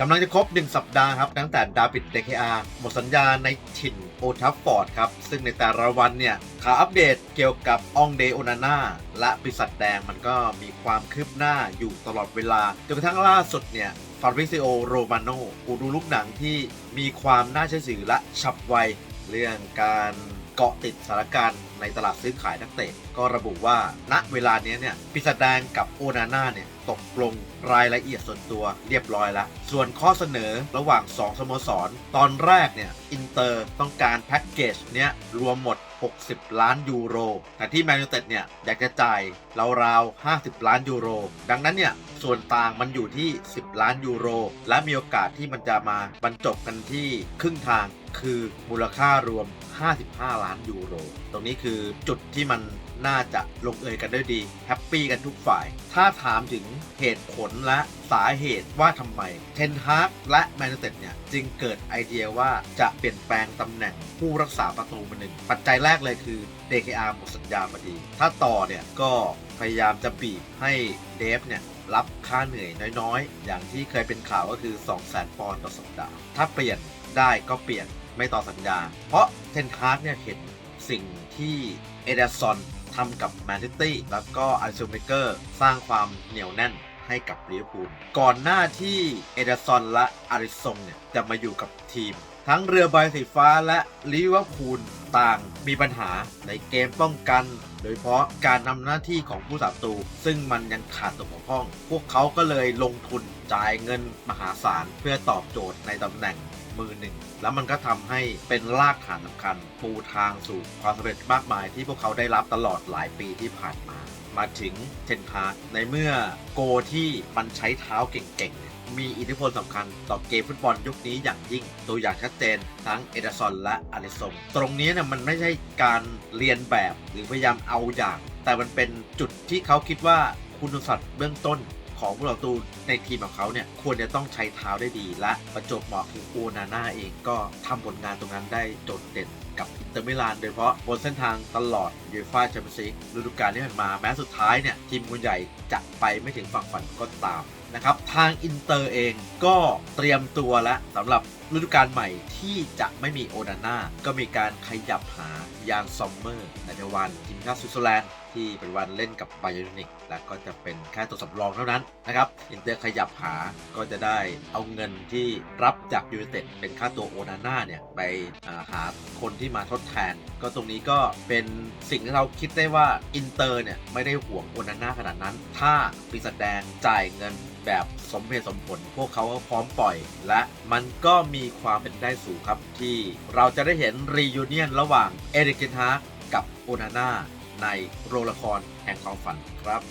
กำลังจะครบ 1 สัปดาห์ครับตั้งแต่ดาบิดเดคอาหมดสัญญาในถิ่นโอทัฟฟอร์ดครับ ซึ่งในแต่ละวันเนี่ยข่าวอัปเดตเกี่ยวกับองเดโอนาน่าและปีศาจแดงมันก็มีความคืบหน้าอยู่ตลอดเวลา จนกระทั่งล่าสุดเนี่ยฟาริซิโอโรมาโนกูดูลูกหนังที่มีความน่าเชื่อถือและฉับไว เรื่องการเกาะติดสถานการณ์ในตลาดซื้อขายนักเตะ ก็ระบุว่าณเวลานี้เนี่ยปีศาจแดงกับโอนาน่าเนี่ยตกลงรายละเอียดส่วนตัวเรียบร้อยแล้ว ส่วนข้อเสนอระหว่าง 2 สโมสร ตอนแรกเนี่ยอินเตอร์ต้องการแพ็กเกจเนี้ยรวมหมด 60 ล้านยูโร แต่ที่แมนยูเต็ดเนี่ยอยากจะจ่ายราวๆ50 ล้านยูโร ดังนั้นเนี่ยส่วนต่างมันอยู่ที่ 10 ล้านยูโร และมีโอกาสที่มันจะมาบรรจบกันที่ครึ่งทางคือมูลค่ารวม 55 ล้านยูโร ตรงนี้คือจุดที่มันน่าจะลงเอยกันด้วยดีแฮปปี้กันทุกฝ่าย ถ้าถามถึงเหตุผลและสาเหตุว่าทำไมเทนฮากและแมนยูเต็ดเนี่ย จึงเกิดไอเดียว่าจะเปลี่ยนแปลงตำแหน่งผู้รักษาประตูมาหนึ่ง ปัจจัยแรกเลยคือ DKR หมดสัญญาพอดี ถ้าต่อเนี่ยก็พยายามจะบีบให้เดฟเนี่ยรับค่าเหนื่อยน้อยๆ อย่างที่เคยเป็นข่าวก็คือ 2 0 0 0 0 0ปอนด์ต่อสัปดาห์ ถ้าเปลี่ยนได้ก็เปลี่ยน ไม่ต่อสัญญา เพราะเทนฮากเนี่ยเห็นสิ่งที่เอเดอร์ซอนทำกับแมนซิตี้แล้วก็อัลเซลเมเกอร์สร้างความเหนียวแน่นให้กับลิเวอร์พูลก่อนหน้าที่เอเดอร์ซอนและอาริซงเนี่ยจะมาอยู่กับทีม ทั้งเรือใบสีฟ้าและลิเวอร์พูลต่างมีปัญหาในเกมป้องกัน โดยเฉพาะการนำหน้าที่ของผู้สับตูซึ่งมันยังขาดตกบกพร่อง พวกเขาก็เลยลงทุนจ่ายเงินมหาศาลเพื่อตอบโจทย์ในตำแหน่ง มือหนึ่ง แล้วมันก็ทำให้เป็นรากฐานสำคัญ ปูทางสู่ความสำเร็จมากมายที่พวกเขาได้รับตลอดหลายปีที่ผ่านมา มาถึงเทนฮากในเมื่อโกที่มันใช้เท้าเก่งๆ มีอิทธิพลสำคัญต่อเกมฟุตบอลยุคนี้อย่างยิ่ง ตัวอย่างชัดเจนทั้งเอเดอร์ซอนและอาริซงตรงนี้เนี่ยมันไม่ใช่การเรียนแบบหรือพยายามเอาอย่าง แต่มันเป็นจุดที่เขาคิดว่าคุณสมบัติเบื้องต้น ของผู้ต่อสู้ในทีมของเขาเนี่ยควรจะต้องใช้เท้าได้ดี และประจบเหมาะคือโอนาน่าเองก็ทำผลงานตรงนั้นได้โดดเด่นกับอินเตอร์มิลานโดยเฉพาะบนเส้นทางตลอดยูฟ่าแชมเปี้ยนส์ลีกฤดูกาลที่ผ่านมาแม้สุดท้ายเนี่ยทีมคนใหญ่จะไปไม่ถึงฝั่งฝันก็ตามนะครับทางอินเตอร์เองก็เตรียมตัวแล้วสำหรับฤดูกาลใหม่ที่จะไม่มีโอนาน่าก็มีการขยับหายานซอมเมอร์ในวันทีมชาติสวิตเซอร์แลนด์ ที่เป็นวันเล่นกับไบเอนิกและก็จะเป็นแค่ตัวสำรองเท่านั้นนะครับอินเตอร์ขยับหาก็จะได้เอาเงินที่รับจากยู i นเต็ดเป็นค่าตัวโอนาน่าเนี่ย ไปาหาคนที่มาทดแทน ก็ตรงนี้ก็เป็นสิ่งที่เราคิดได้ว่าอินเตอร์เนี่ย ไม่ได้ห่วงโอนาน่าขนาดนั้น ถ้าปีศาจแดงจ่ายเงินแบบสมเหตุสมผล พวกเขาก็พร้อมปล่อย และมันก็มีความเป็นได้สูงครับที่เราจะได้เห็นรียูเนียนระหว่างเอริกเกนฮาร์กับโอนาน่า ในโรงละครแห่งความฝันครับ